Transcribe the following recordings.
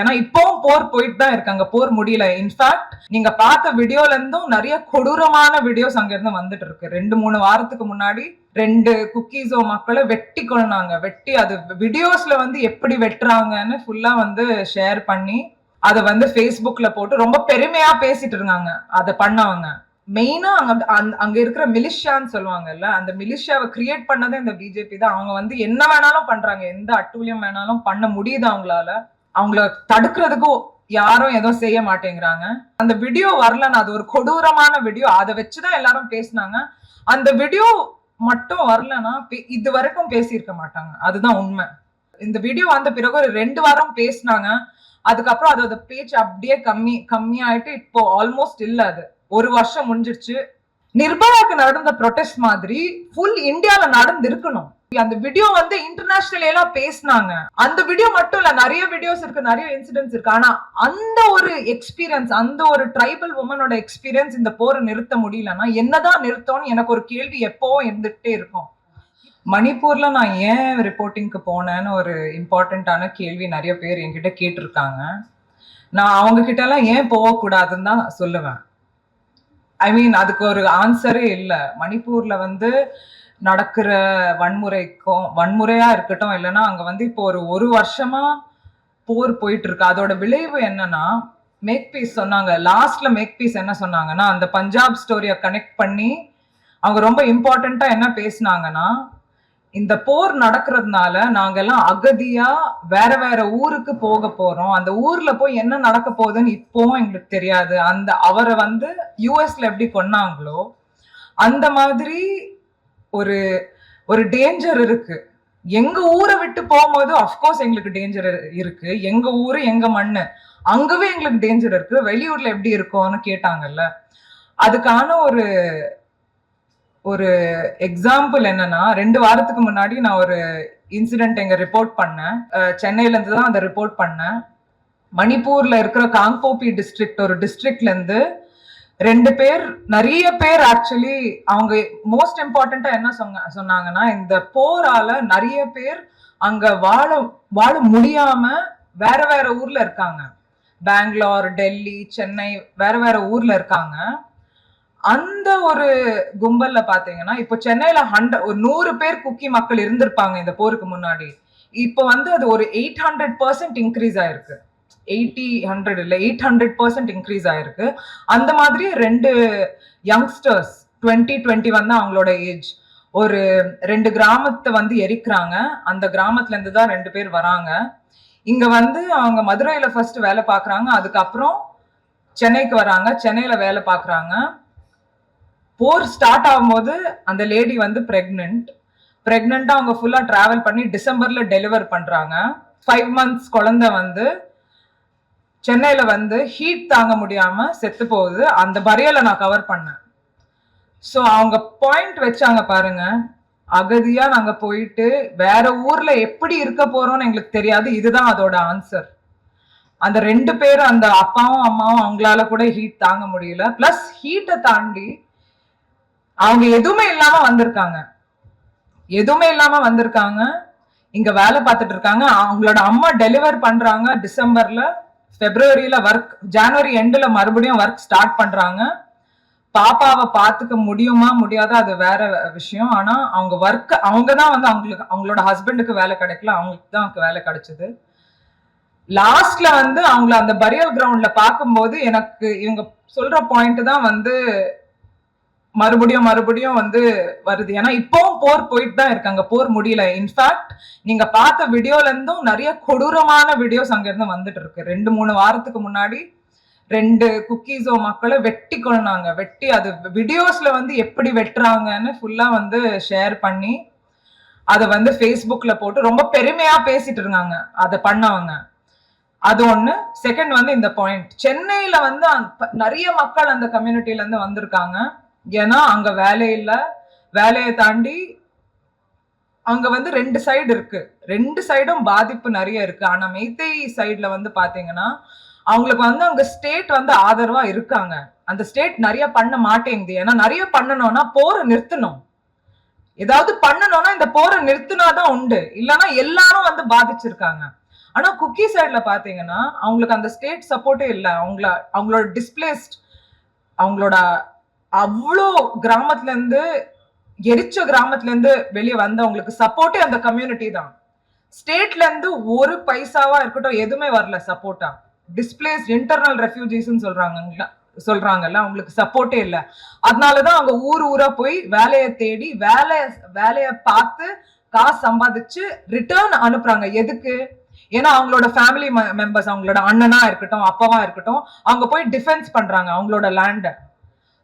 ஏன்னா இப்பவும் போர் போயிட்டு தான் இருக்காங்க போர் முடியல. இன்ஃபேக்ட் நீங்க பார்த்த வீடியோல இருந்தும் நிறைய கொடூரமான வீடியோஸ் அங்க இருந்து வந்துட்டு இருக்கு. ரெண்டு மூணு வாரத்துக்கு முன்னாடி ரெண்டு குக்கீஸோ மக்களை வெட்டி கொண்டாங்க வெட்டி அது வீடியோஸ்ல வந்து எப்படி வெட்டுறாங்கன்னு ஃபுல்லா வந்து ஷேர் பண்ணி அதை வந்து ஃபேஸ்புக்ல போட்டு ரொம்ப பெருமையா பேசிட்டு இருந்தாங்க. அதை பண்ணவங்க. மெயினா அங்க அங்க இருக்கிற மிலிஷியான்னு சொல்லுவாங்கல்ல அந்த மிலிஷியாவை கிரியேட் பண்ணதே இந்த பிஜேபி தான். அவங்க வந்து என்ன வேணாலும் பண்றாங்க. எந்த அட்டூழியம் வேணாலும் பண்ண முடியுது அவங்களால. அவங்கள தடுக்கிறதுக்கும் யாரும் எதுவும் செய்ய மாட்டேங்கிறாங்க. அந்த வீடியோ வரலன்னு அது ஒரு கொடூரமான வீடியோ அதை வச்சுதான் எல்லாரும் பேசினாங்க. அந்த வீடியோ மட்டும் வரலன்னா பே- இது வரைக்கும் பேசியிருக்க மாட்டாங்க. அதுதான் உண்மை. இந்த வீடியோ வந்த பிறகு ஒரு ரெண்டு வாரம் பேசினாங்க. அதுக்கப்புறம் அதோட பேச்சு அப்படியே கம்மி கம்மியாயிட்டு இப்போ ஆல்மோஸ்ட் இல்ல அது. ஒரு வருஷம் முடிஞ்சிருச்சு. நிர்பயாக்கு நடந்த ப்ரொடெஸ்ட் மாதிரி ஃபுல் இந்தியால நடந்து இருக்கணும் அந்த வீடியோ வந்து இன்டர்நேஷனல் எல்லாம் பேசினாங்க. அந்த வீடியோ மட்டும் இல்ல நிறைய வீடியோஸ் இருக்கு நிறைய இன்சிடென்ட்ஸ் இருக்கு. ஆனா அந்த ஒரு எக்ஸ்பீரியன்ஸ் அந்த ஒரு ட்ரைபல் உமனோட எக்ஸ்பீரியன்ஸ் இந்த போரை நிறுத்த முடியலன்னா என்னதான் நிறுத்தம்னு எனக்கு ஒரு கேள்வி எப்பவும் இருந்துகிட்டே இருக்கும். மணிப்பூர்ல நான் ஏன் ரிப்போர்ட்டிங்க்கு போனேன்னு ஒரு இம்பார்ட்டண்ட்டான கேள்வி நிறைய பேர் என்கிட்ட கேட்டிருக்காங்க. நான் அவங்க கிட்ட எல்லாம் ஏன் போகக்கூடாதுன்னு தான் சொல்லுவேன். ஐ மீன் அதுக்கு ஒரு ஆன்சரே இல்லை. மணிப்பூர்ல வந்து நடக்கிற வன்முறைக்கும் வன்முறையா இருக்கட்டும் இல்லைன்னா அங்க வந்து இப்போ ஒரு ஒரு வருஷமா போர் போயிட்டு இருக்கு அதோட விளைவு என்னன்னா மேக் பீஸ் சொன்னாங்க. லாஸ்ட்ல மேக் பீஸ் என்ன சொன்னாங்கன்னா அந்த பஞ்சாப் ஸ்டோரியை கனெக்ட் பண்ணி அவங்க ரொம்ப இம்பார்ட்டண்டா என்ன பேசினாங்கன்னா இந்த போர் நடக்கிறதுனால நாங்கெல்லாம் அகதியா வேற வேற ஊருக்கு போக போறோம். அந்த ஊர்ல போய் என்ன நடக்க போகுதுன்னு இப்போவும் எங்களுக்கு தெரியாது. அந்த அவரை வந்து யூஎஸ்ல எப்படி கொன்னாங்களோ அந்த மாதிரி ஒரு ஒரு டேஞ்சர் இருக்கு. எங்க ஊரை விட்டு போகும்போது அஃப்கோர்ஸ் எங்களுக்கு டேஞ்சர் இருக்கு. எங்க ஊரு எங்க மண்ணு. அங்கவே எங்களுக்கு டேஞ்சர் இருக்கு. வெளியூர்ல எப்படி இருக்கும்னு கேட்டாங்கல்ல. அதுக்கான ஒரு ஒரு எக்ஸாம்பிள் என்னன்னா ரெண்டு வாரத்துக்கு முன்னாடி நான் ஒரு இன்சிடென்ட் எங்க ரிப்போர்ட் பண்ணேன். சென்னையில இருந்து தான் அதை ரிப்போர்ட் பண்ணேன். மணிப்பூர்ல இருக்கிற காங்கோபி டிஸ்ட்ரிக்ட் ஒரு டிஸ்ட்ரிக்ட்ல இருந்து ரெண்டு பேர் நிறைய பேர் ஆக்சுவலி அவங்க மோஸ்ட் இம்பார்ட்டண்டா என்ன சொன்ன சொன்னாங்கன்னா இந்த போரால நிறைய பேர் அங்க வாழ வாழ முடியாம வேற வேற ஊர்ல இருக்காங்க. பெங்களூர் டெல்லி சென்னை வேற வேற ஊர்ல இருக்காங்க. அந்த ஒரு கும்பல்ல பாத்தீங்கன்னா இப்போ சென்னையில ஹண்ட்ரட் ஒரு நூறு பேர் குக்கி மக்கள் இருந்திருப்பாங்க இந்த போருக்கு முன்னாடி. இப்போ வந்து அது ஒரு எயிட் ஹண்ட்ரட் பர்சன்ட் இன்க்ரீஸ் ஆயிருக்கு. எயிட்டி ஹண்ட்ரட் இல்லை எயிட் ஹண்ட்ரட் பர்சன்ட் இன்க்ரீஸ் ஆயிருக்கு. அந்த மாதிரி ரெண்டு யங்ஸ்டர்ஸ் டுவெண்ட்டி டுவெண்ட்டி வந்து அவங்களோட ஏஜ் ஒரு ரெண்டு கிராமத்தை வந்து எரிக்கிறாங்க. அந்த கிராமத்துல இருந்து தான் ரெண்டு பேர் வராங்க. இங்க வந்து அவங்க மதுரையில ஃபர்ஸ்ட் வேலை பார்க்குறாங்க. அதுக்கப்புறம் சென்னைக்கு வராங்க. சென்னையில வேலை பார்க்குறாங்க. போர் ஸ்டார்ட் ஆகும்போது அந்த லேடி வந்து ப்ரெக்னென்ட் ப்ரெக்னெண்ட்டாக அவங்க ஃபுல்லாக ட்ராவல் பண்ணி டிசம்பர்ல டெலிவர் பண்ணுறாங்க ஃபைவ் மந்த்ஸ் குழந்தை வந்து சென்னையில வந்து ஹீட் தாங்க முடியாம செத்து போகுது. அந்த பரியலை நான் கவர் பண்ணேன். ஸோ அவங்க பாயிண்ட் வச்சாங்க பாருங்க. அகதியா நாங்க போயிட்டு வேற ஊர்ல எப்படி இருக்க போறோம்னு எங்களுக்கு தெரியாது. இதுதான் அதோட ஆன்சர் அந்த ரெண்டு பேரும் அந்த அப்பாவும் அம்மாவும் அவங்களால கூட ஹீட் தாங்க முடியல. பிளஸ் ஹீட்டை தாண்டி அவங்க எதுவுமே இல்லாம வந்திருக்காங்க. எதுவுமே இல்லாம வந்திருக்காங்க. இங்க வேலை பார்த்துட்டு இருக்காங்க. அவங்களோட அம்மா டெலிவர் பண்றாங்க டிசம்பர்ல. பிப்ரவரியில ஒர்க் ஜனவரி எண்டில் மறுபடியும் ஒர்க் ஸ்டார்ட் பண்ணுறாங்க பாப்பாவை பார்த்துக்க முடியுமா முடியாதா அது வேற விஷயம். ஆனால் அவங்க ஒர்க் அவங்க தான் வந்து அவங்களுக்கு அவங்களோட ஹஸ்பண்டுக்கு வேலை கிடைக்கல அவங்களுக்கு தான் வேலை கிடைச்சது. லாஸ்ட்ல வந்து அவங்கள அந்த பரியல் கிரவுண்ட்ல பார்க்கும்போது எனக்கு இவங்க சொல்ற பாயிண்ட் தான் வந்து மறுபடியும் மறுபடியும் வந்து வருது. ஏன்னா இப்பவும் போர் போயிட்டு தான் இருக்காங்க போர் முடியல. இன்ஃபேக்ட் நீங்க பார்த்த வீடியோல இருந்தும் நிறைய கொடூரமான வீடியோஸ் அங்க இருந்து வந்துட்டு இருக்கு. ரெண்டு மூணு வாரத்துக்கு முன்னாடி ரெண்டு குக்கீஸோ மக்களை வெட்டி கொண்டாங்க வெட்டி அது வீடியோஸ்ல வந்து எப்படி வெட்டுறாங்கன்னு ஃபுல்லா வந்து ஷேர் பண்ணி அதை வந்து ஃபேஸ்புக்ல போட்டு ரொம்ப பெருமையா பேசிட்டு இருந்தாங்க. அதை பண்ணவங்க. அது ஒண்ணு. செகண்ட் வந்து இந்த பாயிண்ட் சென்னையில வந்து நிறைய மக்கள் அந்த கம்யூனிட்டில இருந்து வந்திருக்காங்க. ஏன்னா அங்க வேலை இல்லை. வேலையை தாண்டி அங்க வந்து ரெண்டு சைடு இருக்கு. ரெண்டு சைடும் பாதிப்பு நிறைய இருக்கு. ஆனா மெய்த்தை சைடுல வந்து பாத்தீங்கன்னா அவங்களுக்கு வந்து அங்க ஸ்டேட் வந்து ஆதரவா இருக்காங்க. அந்த ஸ்டேட் நிறைய பண்ண மாட்டேங்குது. ஏன்னா நிறைய பண்ணணும்னா போரை நிறுத்தணும். ஏதாவது பண்ணணும்னா இந்த போரை நிறுத்தினாதான் உண்டு. இல்லைன்னா எல்லாரும் வந்து பாதிச்சிருக்காங்க. ஆனா குக்கி சைட்ல பாத்தீங்கன்னா அவங்களுக்கு அந்த ஸ்டேட் சப்போர்ட்டே இல்லை. அவங்கள அவங்களோட டிஸ்பிளேஸ்ட் அவங்களோட அவ்வளோ கிராமத்துல இருந்து எரிச்ச கிராமத்துல இருந்து வெளியே வந்தவங்களுக்கு சப்போர்ட்டே அந்த கம்யூனிட்டி தான். ஸ்டேட்ல இருந்து ஒரு பைசாவா இருக்கட்டும் எதுவுமே வரல சப்போர்ட்டா டிஸ்பிளேஸ் இன்டர்னல் ரெஃப்யூஜிஸ்ன்னு சொல்றாங்க சொல்றாங்கல்ல அவங்களுக்கு சப்போர்ட்டே இல்ல. அதனாலதான் அவங்க ஊர் ஊரா போய் வேலையை தேடி வேலைய வேலைய பார்த்து காசு சம்பாதிச்சு ரிட்டர்ன் அனுப்புறாங்க. எதுக்கு? ஏன்னா அவங்களோட ஃபேமிலி மெம்பர்ஸ் அவங்களோட அண்ணனா இருக்கட்டும் அப்பாவா இருக்கட்டும் அவங்க போய் டிஃபென்ஸ் பண்றாங்க அவங்களோட லேண்டை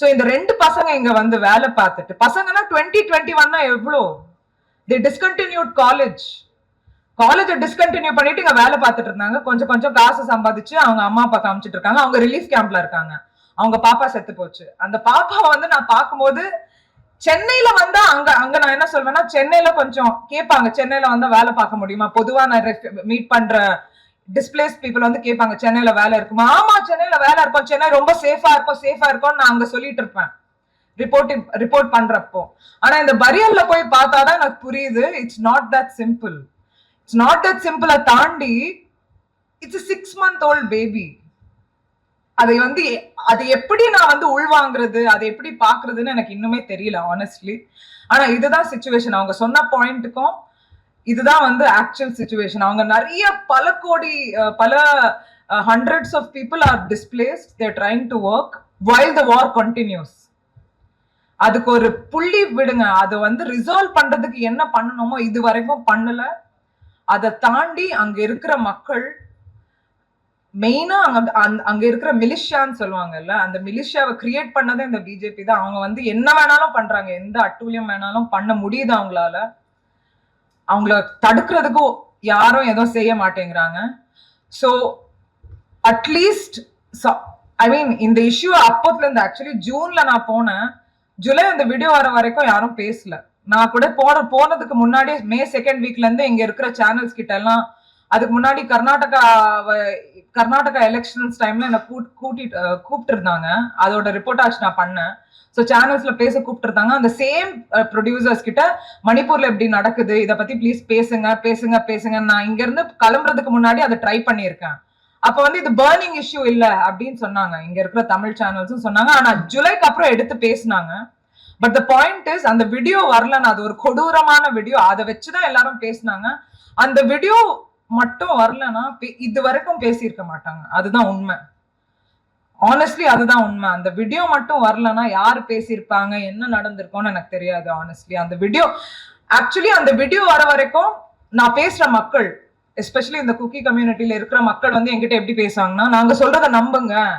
ஸோ இந்த ரெண்டு பசங்க இங்க வந்து வேலை பார்த்துட்டு பசங்கன்னா டுவெண்ட்டி டுவெண்ட்டி ஒன்னா எவ்வளோ தி டிஸ்கண்டினியூட் காலேஜ் காலேஜை டிஸ்கண்டினியூ பண்ணிட்டு இங்க வேலை பார்த்துட்டு இருந்தாங்க. கொஞ்சம் கொஞ்சம் காசு சம்பாதிச்சு அவங்க அம்மா அப்பா காமிச்சிட்டு இருக்காங்க. அவங்க ரிலீஃப் கேம்ப்ல இருக்காங்க. அவங்க பாப்பா செத்து போச்சு. அந்த பாப்பாவை வந்து நான் பார்க்கும்போது சென்னையில வந்தா அங்க அங்க நான் என்ன சொல்வேன்னா சென்னையில கொஞ்சம் கேட்பாங்க சென்னையில வந்தா வேலை பார்க்க முடியுமா? பொதுவா நான் மீட் பண்ற டிஸ்பிளேஸ் பீப்புள் வந்து கேட்பாங்க சென்னையில வேலை இருக்குமா? ஆமா சென்னையில வேலை இருக்கும். சென்னை ரொம்ப சேஃபா இருக்கும் சேஃபா இருக்கும் நான் அங்க சொல்லிட்டு இருப்பேன். ரிப்போர்ட்டிங் ரிப்போர்ட் பண்றப்போ. ஆனா இந்த பரியல்ல போய் பார்த்தாதான் எனக்கு புரியுது it's not that simple it's not that சிம்பிளை தாண்டி it's six month old baby அதை வந்து அது எப்படி நான் வந்து உள்வாங்குறது அதை எப்படி பாக்குறதுன்னு எனக்கு இன்னுமே தெரியல ஆனஸ்ட்லி ஆனா இதுதான் சுச்சுவேஷன் அவங்க சொன்ன பாயிண்ட்டுக்கும் இதுதான் வந்து ஆக்சுவல் சுச்சுவேஷன் அவங்க நிறைய பல கோடி பல hundreds of people are displace there trying to work while the war continues அதுக்கு ஒரு புள்ளி விடுங்க. அதை வந்து ரிசால்வ் பண்றதுக்கு என்ன பண்ணணுமோ இது வரைக்கும் பண்ணல. அதை தாண்டி அங்க இருக்கிற மக்கள் மெயினா அங்க அங்க இருக்கிற மிலிஷியான்னு சொல்லுவாங்கல்ல அந்த மிலிஷியாவை கிரியேட் பண்ணதே இந்த பிஜேபி தான். அவங்க வந்து என்ன வேணாலும் பண்றாங்க. எந்த அட்டூழியம் வேணாலும் பண்ண முடியுது அவங்களால. அவங்கள தடுக்கிறதுக்கும் யாரும் எதுவும் செய்ய மாட்டேங்கிறாங்க. ஸோ அட்லீஸ்ட் ஐ மீன் இந்த இஷ்யூ அப்போத்துல இருந்து ஆக்சுவலி ஜூன்ல நான் போனேன். ஜூலை அந்த வீடியோ வர வரைக்கும் யாரும் பேசல. நான் கூட போன போனதுக்கு முன்னாடி மே செகண்ட் வீக்ல இருந்து இங்க இருக்கிற சேனல்ஸ் கிட்ட எல்லாம் அதுக்கு முன்னாடி கர்நாடகா கர்நாடகா எலெக்ஷன்ஸ் டைம்ல என்னை கூட்டிட்டு கூப்பிட்டு இருந்தாங்க அதோட ரிப்போர்ட்டாஜ் நான் பண்ணேன். ஸோ சேனல்ஸ்ல பேச கூப்பிட்டு இருந்தாங்க அந்த சேம் ப்ரொடியூசர்ஸ் கிட்ட மணிப்பூர்ல எப்படி நடக்குது? இதை பத்தி ப்ளீஸ் பேசுங்க பேசுங்க பேசுங்க நான் இங்க இருந்து கிளம்புறதுக்கு முன்னாடி அதை ட்ரை பண்ணியிருக்கேன். அப்ப வந்து இது பேர்னிங் இஷ்யூ இல்ல அப்படின்னு சொன்னாங்க. இங்க இருக்கிற தமிழ் சேனல்ஸும் சொன்னாங்க. ஆனா ஜூலைக்கு அப்புறம் எடுத்து பேசினாங்க. பட் த பாயிண்ட் இஸ் அந்த வீடியோ வரலன்னு அது ஒரு கொடூரமான வீடியோ அதை வச்சுதான் எல்லாரும் பேசினாங்க. அந்த வீடியோ மட்டும் வரலன்னா பே- இது வரைக்கும் பேசியிருக்க மாட்டாங்க. அதுதான் உண்மை. ஆனஸ்ட்லி அதுதான் உண்மை. அந்த வீடியோ மட்டும் வரலன்னா யார் பேசியிருப்பாங்க என்ன நடந்திருக்கும்னு எனக்கு தெரியாது ஆனஸ்ட்லி அந்த வீடியோ ஆக்சுவலி அந்த வீடியோ வர வரைக்கும் நான் பேசுற மக்கள் எஸ்பெஷலி இந்த குக்கி கம்யூனிட்டியில இருக்கிற மக்கள் வந்து என்கிட்ட எப்படி பேசுவாங்கன்னா நாங்க சொல்றத நம்புங்க.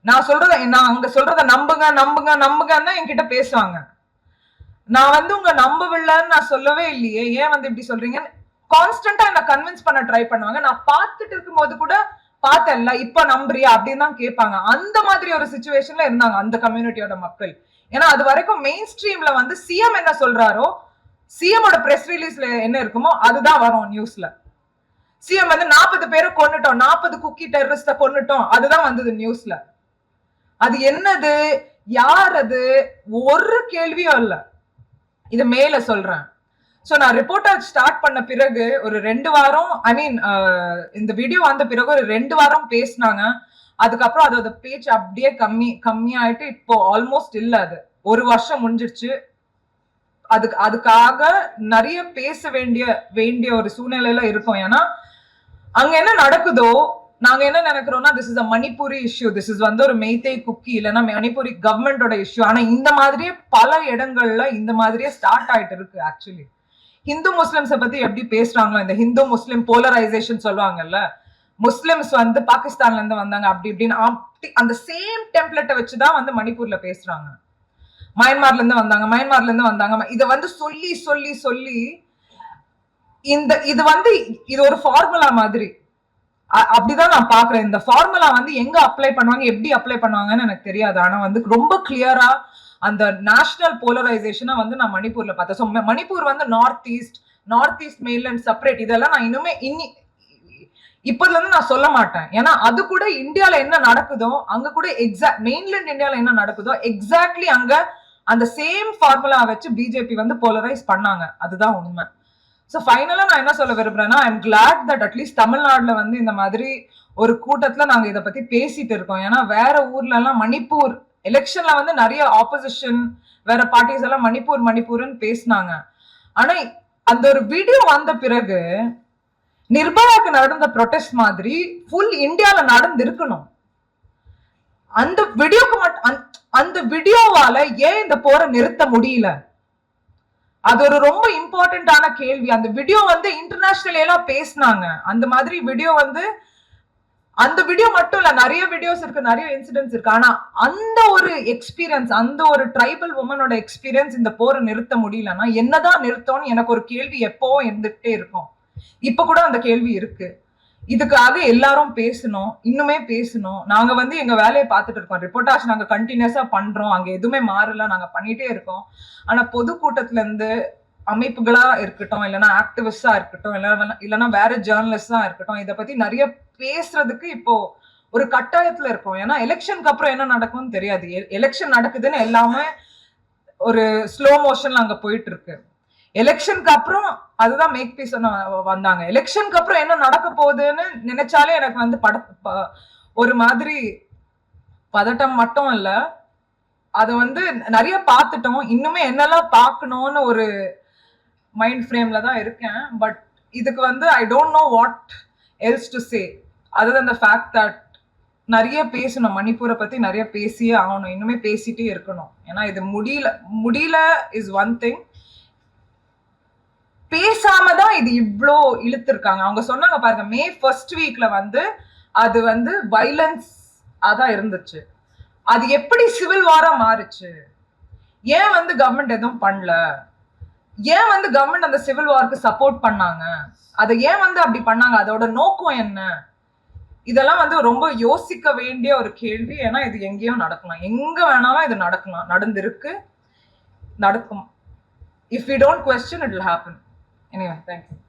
நான் சொல்றத நான் அங்க சொல்றத நம்புங்க நம்புங்க நம்புங்கன்னு என்கிட்ட பேசுவாங்க. நான் வந்து உங்க நம்பவில்லைன்னு நான் சொல்லவே இல்லையே. ஏன் வந்து இப்படி சொல்றீங்கன்னு கான்ஸ்டன்டா என்ன கன்வின்ஸ் பண்ண ட்ரை பண்ணுவாங்க. நான் பார்த்துட்டு இருக்கும்போது கூட பார்த்தேன்ல இப்ப நம்புறியா அப்படின்னு தான் கேட்பாங்க. அந்த மாதிரி ஒரு சுச்சுவேஷன்ல இருந்தாங்க அந்த கம்யூனிட்டியோட மக்கள். ஏன்னா அது வரைக்கும் மெயின் ஸ்ட்ரீம்ல வந்து சிஎம் என்ன சொல்றாரோ சிஎமோட பிரஸ் ரிலீஸ்ல என்ன இருக்குமோ அதுதான் வரும் நியூஸ்ல சிஎம் வந்து நாற்பது பேரை கொண்டுட்டோம் நாற்பது குக்கி டெரரிஸ்ட கொன்னுட்டோம். அதுதான் வந்தது நியூஸ்ல அது என்னது? யார் அது? ஒரு கேள்வியும் இல்ல. இது மேல சொல்றேன். ஸோ நான் ரிப்போர்ட்டர் ஸ்டார்ட் பண்ண பிறகு ஒரு ரெண்டு வாரம் ஐ மீன் இந்த வீடியோ வந்த பிறகு ஒரு ரெண்டு வாரம் பேசினாங்க. அதுக்கப்புறம் அதோட பேச்சு அப்படியே கம்மி கம்மியாயிட்டு இப்போ ஆல்மோஸ்ட் இல்லை அது. ஒரு வருஷம் முடிஞ்சிருச்சு. அதுக்கு அதுக்காக நிறைய பேச வேண்டிய வேண்டிய ஒரு சூழ்நிலையில இருக்கும். ஏன்னா அங்க என்ன நடக்குதோ நாங்க என்ன நினைக்கிறோம்னா this is a Manipuri issue this is வந்து ஒரு மெய்தே குக்கி இல்லைன்னா மணிப்பூரி கவர்மெண்டோட இஷ்யூ ஆனா இந்த மாதிரியே பல இடங்கள்ல இந்த மாதிரியே ஸ்டார்ட் ஆயிட்டு இருக்கு ஆக்சுவலி ஹிந்து முஸ்லிம்ஸை பத்தி எப்படி பேசுறாங்களோ இந்த ஹிந்து முஸ்லிம் போலரைசேஷன் சொல்லுவாங்கல்ல முஸ்லிம்ஸ் வந்து பாகிஸ்தான்ல இருந்து வந்தாங்க அப்படி இப்படின்னு அப்படி அந்த சேம் டெம்ப்ளெட்டை வச்சுதான் வந்து மணிப்பூர்ல பேசுறாங்க. மயன்மார்ல இருந்து வந்தாங்க மயன்மார்ல இருந்து வந்தாங்க இதை வந்து சொல்லி சொல்லி சொல்லி இந்த இது வந்து இது ஒரு ஃபார்முலா மாதிரி. அப்படிதான் நான் பாக்குறேன் இந்த ஃபார்முலா வந்து எங்க அப்ளை பண்ணுவாங்க எப்படி அப்ளை பண்ணுவாங்கன்னு எனக்கு தெரியாது. ஆனா வந்து ரொம்ப கிளியரா அந்த நேஷனல் போலரைசேஷனை வந்து நான் மணிப்பூர்ல பார்த்தேன். ஸோ மணிப்பூர் வந்து north east north east mainland separate இதெல்லாம் நான் இன்னுமே இன்னி இப்பதுல இருந்து நான் சொல்ல மாட்டேன். ஏன்னா அது கூட இந்தியால என்ன நடக்குதோ அங்க கூட எக்ஸாக்ட் மெயின்லேண்ட் இந்தியால என்ன நடக்குதோ எக்ஸாக்ட்லி அங்க அந்த சேம் ஃபார்முலா வச்சு பிஜேபி வந்து போலரைஸ் பண்ணாங்க. அதுதான் உண்மை. ஸோ ஃபைனலா நான் என்ன சொல்ல விரும்புறேன்னா I'm glad that at least தமிழ்நாடுல வந்து இந்த மாதிரி ஒரு கூட்டத்துல நாங்க இதை பத்தி பேசிட்டு இருக்கோம். ஏன்னா வேற ஊர்ல எல்லாம் மணிப்பூர் எலெக்ஷன்ல வந்து நிறைய ஆப்போசிஷன் வேற பார்ட்டிஸ் எல்லாம் மணிப்பூர் மணிப்பூர்னு பேசினாங்க. ஆனா அந்த ஒரு வீடியோ வந்த பிறகு நிர்பயாக்கு நடந்த ப்ரொடெஸ்ட் மாதிரி ஃபுல் இந்தியால நடந்து இருக்கணும் அந்த வீடியோக்கு மட்டும் அந்த வீடியோவால ஏன் இந்த போரை நிறுத்த முடியல? அது ஒரு ரொம்ப இம்பார்ட்டன்டான கேள்வி. அந்த வீடியோ வந்து இன்டர்நேஷனல் எல்லாம் பேசினாங்க. அந்த மாதிரி வீடியோ வந்து அந்த வீடியோ மட்டும் இல்ல நிறைய வீடியோஸ் இருக்கு நிறைய இன்சிடென்ட்ஸ் இருக்கு. ஆனா அந்த ஒரு எக்ஸ்பீரியன்ஸ் அந்த ஒரு ட்ரைபல் உமனோட எக்ஸ்பீரியன்ஸ் இந்த போரை நிறுத்த முடியலன்னா என்னதான் நிறுத்தம்னு எனக்கு ஒரு கேள்வி எப்பவும் இருந்துகிட்டே இருக்கும். இப்ப கூட அந்த கேள்வி இருக்கு. இதுக்காக எல்லாரும் பேசணும் இன்னுமே பேசணும். நாங்க வந்து எங்க வேலையை பார்த்துட்டு இருக்கோம். ரிப்போர்ட்டாஸ் நாங்க கண்டினியூஸா பண்றோம். அங்க எதுவுமே மாறல. நாங்க பண்ணிட்டே இருக்கோம். ஆனா பொதுக்கூட்டத்துல இருந்து அமைப்புகளா இருக்கட்டும் இல்லைன்னா ஆக்டிவிஸ்டா இருக்கட்டும் இல்லைன்னா இல்லைன்னா வேற ஜேர்னலிஸ்டா இருக்கட்டும் இதை பத்தி நிறைய பேசுறதுக்கு இப்போ ஒரு கட்டாயத்துல இருக்கும். ஏன்னா எலெக்ஷனுக்கு அப்புறம் என்ன நடக்கும்னு தெரியாது. எலெக்ஷன் நடக்குதுன்னு எல்லாமே ஒரு ஸ்லோ மோஷன்ல அங்க போயிட்டு இருக்கு. எலெக்ஷனுக்கு அப்புறம் அதுதான் மேக் பீஸ் வந்தாங்க. எலெக்ஷனுக்கு அப்புறம் என்ன நடக்க போகுதுன்னு நினைச்சாலே எனக்கு வந்து பட ப- ஒரு மாதிரி பதட்டம் மட்டும் இல்லை. அதை வந்து நிறைய பார்த்துட்டோம். இன்னுமே என்னெல்லாம் பார்க்கணும்னு ஒரு மைண்ட் ஃப்ரேம்ல தான் இருக்கேன். பட் இதுக்கு வந்து I don't know what else to say other than the fact that நிறைய பேசணும். மணிப்பூரை பத்தி நிறைய பேசியே ஆகணும். இன்னுமே பேசிட்டே இருக்கணும். ஏன்னா இது முடியல முடியல இஸ் ஒன் திங் பேசாம தான் இது இவ்வளோ இழுத்துருக்காங்க. அவங்க சொன்னாங்க பாருங்க மே ஃபர்ஸ்ட் வீக்ல வந்து அது வந்து வைலன்ஸ் அதான் இருந்துச்சு. அது எப்படி சிவில் வாரா மாறுச்சு? ஏன் வந்து கவர்மெண்ட் எதுவும் பண்ணல? ஏன் வந்து கவர்மெண்ட் அந்த சிவில் வார்க்கு சப்போர்ட் பண்ணாங்க? அதை ஏன் வந்து அப்படி பண்ணாங்க? அதோட நோக்கம் என்ன? இதெல்லாம் வந்து ரொம்ப யோசிக்க வேண்டிய ஒரு கேள்வி. ஏன்னா இது எங்கேயும் நடக்கலாம். எங்க வேணாலும் இது நடக்கலாம். நடந்திருக்கு. நடக்கும். If you don't question it will happen anyway thank you